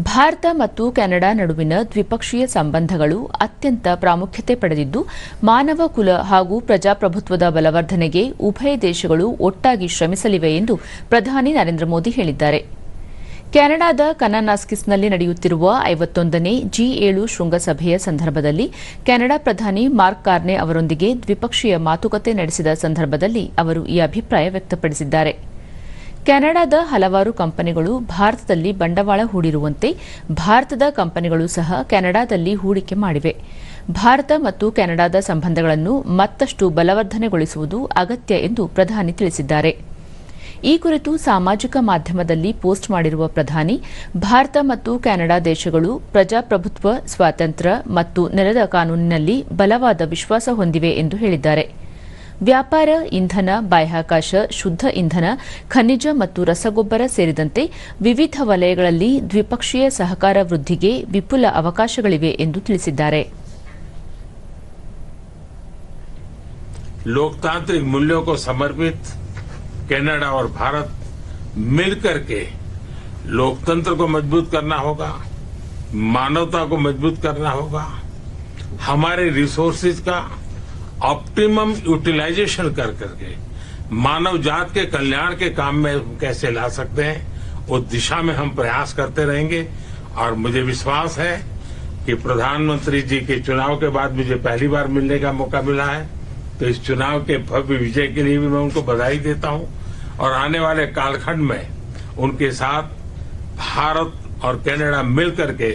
ಭಾರತ ಮತ್ತು ಕೆನಡಾ ನಡುವಿನ ದ್ವಿಪಕ್ಷೀಯ ಸಂಬಂಧಗಳು ಅತ್ಯಂತ ಪ್ರಾಮುಖ್ಯತೆ ಪಡೆದಿದ್ದು, ಮಾನವ ಕುಲ ಹಾಗೂ ಪ್ರಜಾಪ್ರಭುತ್ವದ ಬಲವರ್ಧನೆಗೆ ಉಭಯ ದೇಶಗಳು ಒಟ್ಟಾಗಿ ಶ್ರಮಿಸಲಿವೆ ಎಂದು ಪ್ರಧಾನಿ ನರೇಂದ್ರ ಮೋದಿ ಹೇಳಿದ್ದಾರೆ. ಕೆನಡಾದ ಕನಾನಾಸ್ಕಿಸ್ನಲ್ಲಿ ನಡೆಯುತ್ತಿರುವ ಐವತ್ತೊಂದನೇ ಜಿ ಏಳು ಶೃಂಗಸಭೆಯ ಸಂದರ್ಭದಲ್ಲಿ ಕೆನಡಾ ಪ್ರಧಾನಿ ಮಾರ್ಕ್ ಕಾರ್ನೆ ಅವರೊಂದಿಗೆ ದ್ವಿಪಕ್ಷೀಯ ಮಾತುಕತೆ ನಡೆಸಿದ ಸಂದರ್ಭದಲ್ಲಿ ಅವರು ಈ ಅಭಿಪ್ರಾಯ ವ್ಯಕ್ತಪಡಿಸಿದ್ದಾರೆ. ಕೆನಡಾದ ಹಲವಾರು ಕಂಪನಿಗಳು ಭಾರತದಲ್ಲಿ ಬಂಡವಾಳ ಹೂಡಿರುವಂತೆ ಭಾರತದ ಕಂಪನಿಗಳು ಸಹ ಕೆನಡಾದಲ್ಲಿ ಹೂಡಿಕೆ ಮಾಡಿವೆ. ಭಾರತ ಮತ್ತು ಕೆನಡಾದ ಸಂಬಂಧಗಳನ್ನು ಮತ್ತಷ್ಟು ಬಲವರ್ಧನೆಗೊಳಿಸುವುದು ಅಗತ್ಯ ಎಂದು ಪ್ರಧಾನಿ ತಿಳಿಸಿದ್ದಾರೆ. ಈ ಕುರಿತು ಸಾಮಾಜಿಕ ಮಾಧ್ಯಮದಲ್ಲಿ ಪೋಸ್ಟ್ ಮಾಡಿರುವ ಪ್ರಧಾನಿ, ಭಾರತ ಮತ್ತು ಕೆನಡಾ ದೇಶಗಳು ಪ್ರಜಾಪ್ರಭುತ್ವ, ಸ್ವಾತಂತ್ರ್ಯ ಮತ್ತು ನೆಲದ ಕಾನೂನಿನಲ್ಲಿ ಬಲವಾದ ವಿಶ್ವಾಸ ಹೊಂದಿವೆ ಎಂದು ಹೇಳಿದ್ದಾರೆ. ವ್ಯಾಪಾರ ಇಂಧನ ಬಾಹ್ಯಾಕಾಶ ಶುದ್ಧ ಇಂಧನ ಖನಿಜ ಮತ್ತು ರಸಗೊಬ್ಬರ ಸೇರಿದಂತೆ ವಿವಿಧ ವಲಯಗಳಲ್ಲಿ ದ್ವಿಪಕ್ಷೀಯ ಸಹಕಾರ ವೃದ್ಧಿಗೆ ವಿಪುಲ ಅವಕಾಶಗಳಿವೆ ಎಂದು ತಿಳಿಸಿದ್ದಾರೆ लोकतांत्रिक मूल्यों को समर्पित कनाडा और भारत मिलकर के लोकतंत्र को मजबूत करना होगा मानवता को मजबूत करना होगा हमारे रिसोर्सेज का ऑप्टिमम यूटिलाइजेशन कर करके, मानव जात के कल्याण के काम में कैसे ला सकते हैं, उस दिशा में हम प्रयास करते रहेंगे। और मुझे विश्वास है कि प्रधानमंत्री जी के चुनाव के बाद मुझे पहली बार मिलने का मौका मिला है तो इस चुनाव के भव्य विजय के लिए भी मैं उनको बधाई देता हूँ। और आने वाले कालखंड में उनके साथ भारत और कनाडा मिलकर के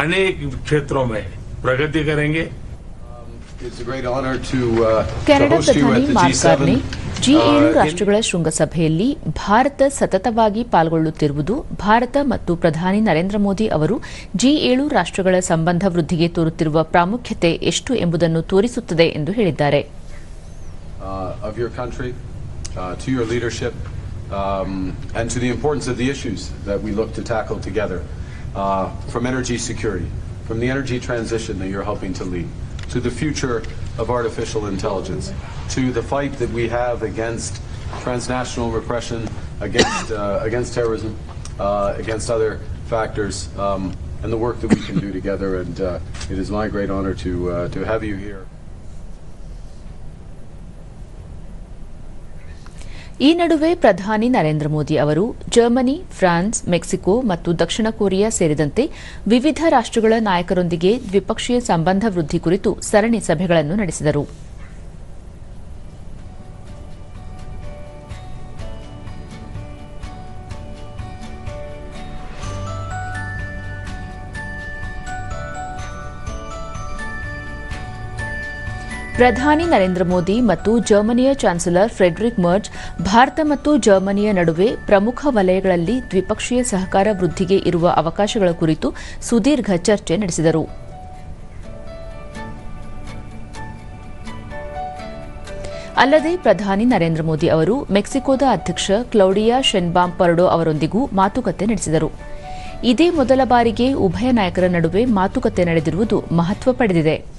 अनेक क्षेत्रों में प्रगति करेंगे। ಕೆನಡಾ ಪ್ರಧಾನಿ ಮಾರ್ಕ್ ಕಾರ್ನಿ G7. ಜಿ ಏಳು uh, ರಾಷ್ಟ್ರಗಳ ಶೃಂಗಸಭೆಯಲ್ಲಿ ಭಾರತ ಸತತವಾಗಿ ಪಾಲ್ಗೊಳ್ಳುತ್ತಿರುವುದು ಭಾರತ ಮತ್ತು ಪ್ರಧಾನಿ ನರೇಂದ್ರ ಮೋದಿ ಅವರು ಜಿ ಏಳು ರಾಷ್ಟ್ರಗಳ ಸಂಬಂಧ ವೃದ್ಧಿಗೆ ತೋರುತ್ತಿರುವ ಪ್ರಾಮುಖ್ಯತೆ ಎಷ್ಟು ಎಂಬುದನ್ನು ತೋರಿಸುತ್ತದೆ ಎಂದು ಹೇಳಿದ್ದಾರೆ uh, of your country, uh, to your leadership, um, and to the importance of the issues that we look to tackle together, uh, from energy security, from the energy transition that you're helping to lead, to the future of artificial intelligence, to the fight that we have against transnational repression, against uh, against terrorism, uh, against other factors, um, and the work that we can do together. And uh, it is my great honor to uh, to have you here. ಈ ನಡುವೆ ಪ್ರಧಾನಿ ನರೇಂದ್ರ ಮೋದಿ ಅವರು Germany, France, Mexico ಮತ್ತು ದಕ್ಷಿಣ Korea ಸೇರಿದಂತೆ ವಿವಿಧ ರಾಷ್ಟ್ರಗಳ ನಾಯಕರೊಂದಿಗೆ ದ್ವಿಪಕ್ಷೀಯ ಸಂಬಂಧ ವೃದ್ಧಿ ಕುರಿತು ಸರಣಿ ಸಭೆಗಳನ್ನು ನಡೆಸಿದರು. ಪ್ರಧಾನಿ ನರೇಂದ್ರ ಮೋದಿ ಮತ್ತು ಜರ್ಮನಿಯ ಚಾನ್ಸಲರ್ ಫ್ರೆಡ್ರಿಕ್ ಮರ್ಜ್ ಭಾರತ ಮತ್ತು ಜರ್ಮನಿಯ ನಡುವೆ ಪ್ರಮುಖ ವಲಯಗಳಲ್ಲಿ ದ್ವಿಪಕ್ಷೀಯ ಸಹಕಾರ ವೃದ್ಧಿಗೆ ಇರುವ ಅವಕಾಶಗಳ ಕುರಿತು ಸುದೀರ್ಘ ಚರ್ಚೆ ನಡೆಸಿದರು. ಅಲ್ಲದೆ ಪ್ರಧಾನಿ ನರೇಂದ್ರ ಮೋದಿ ಅವರು ಮೆಕ್ಸಿಕೋದ ಅಧ್ಯಕ್ಷ ಕ್ಲೌಡಿಯಾ ಶೆನ್ಬಾಮ್ ಪರ್ಡೋ ಅವರೊಂದಿಗೂ ಮಾತುಕತೆ ನಡೆಸಿದರು. ಇದೇ ಮೊದಲ ಬಾರಿಗೆ ಉಭಯ ನಾಯಕರ ನಡುವೆ ಮಾತುಕತೆ ನಡೆದಿರುವುದು ಮಹತ್ವ ಪಡೆದಿದೆ.